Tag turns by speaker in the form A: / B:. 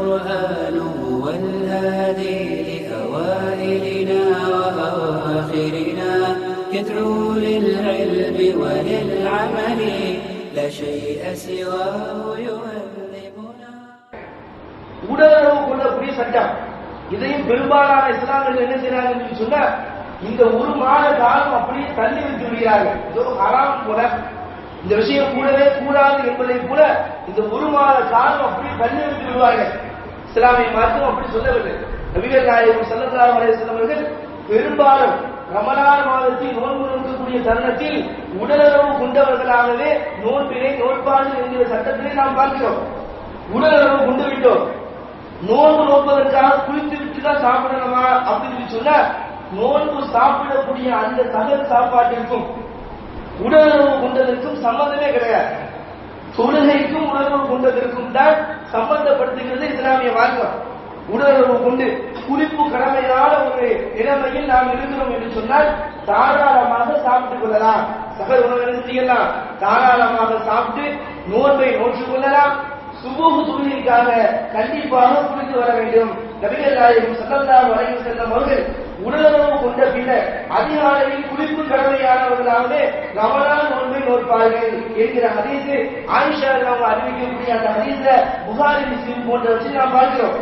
A: القرآن هو الهادي لأوائلنا وأواخرنا يدعو للعلم وللعمل لا شيء سواه يهذبنا
B: உடலுறவு கொள்ளக்கூடிய சட்டம் இதையும் பெரும்பாலான இஸ்லாமியர்கள் என்ன செய்யறாங்கன்னு சொன்னா இந்த ஒரு மாத காலம் அப்படியே தள்ளி வைத்து விடுகிறார்கள் இதோ ஹராம் போல இந்த விஷயம் கூடவே கூடாது என்பதை கூட இந்த ஒரு மாத காலம் அப்படியே தள்ளி வைத்து விடுவார்கள் இஸ்லாமிய மார்க்கம் அப்படி சொல்லவில்லை. நபிகள் நாயகம் சல்லல்லாஹு அலைஹி அவர்கள் பெரும்பாலும் ரமலான் மாதத்தில் நோன்பு நோக்கக்கூடிய தருணத்தில் உடலுறவு கொண்டவர்களாகவே நோன்பினை நோட்பாடு என்கிற சட்டத்திலே நாம் பார்க்கிறோம். உடலுறவு கொண்டு விட்டோம். நோன்பு நோப்பதற்காக குளித்து விட்டு தான் சாப்பிடணுமா அப்படின்னு சொன்னா நோன்பு சாப்பிடக்கூடிய அந்த தகவல் சாப்பாட்டிற்கும் உடலுறவு கொண்டதற்கும் சம்பந்தமே கிடையாது. தொழுகைக்கும் உடலுறவு கொண்டதற்கும் தான் சம்பந்தப்படுத்துகிறது இஸ்லாமிய மார்க்கம் உடலுறவு கொண்டு குறிப்பு கடமையான ஒரு நிலைமையில் நாம் இருக்கிறோம் என்று சொன்னால் தாராளமாக சாப்பிட்டுக் கொள்ளலாம். சக உணவு செய்யலாம்? தாராளமாக சாப்பிட்டு நோன்பை நோற்றுக் கொள்ளலாம். சுபூஹ் தொழுகைக்காக கண்டிப்பாக குறித்து வர வேண்டும். நபிகள் நாயகம் சல்லல்லாஹு அலைஹி வஸல்லம் அதிக அளவில் குளிப்பு கடமையானவர்களாகவே ரமலான் ஒன்று நோற்பார்கள் என்கிற ஹதீஸ் ஆயிஷா அவங்க அறிவிக்கக்கூடிய அந்த ஹதீஸ்ல புகாரி முஸ்லீம் போன்றவற்றை நாம் பார்க்கிறோம்.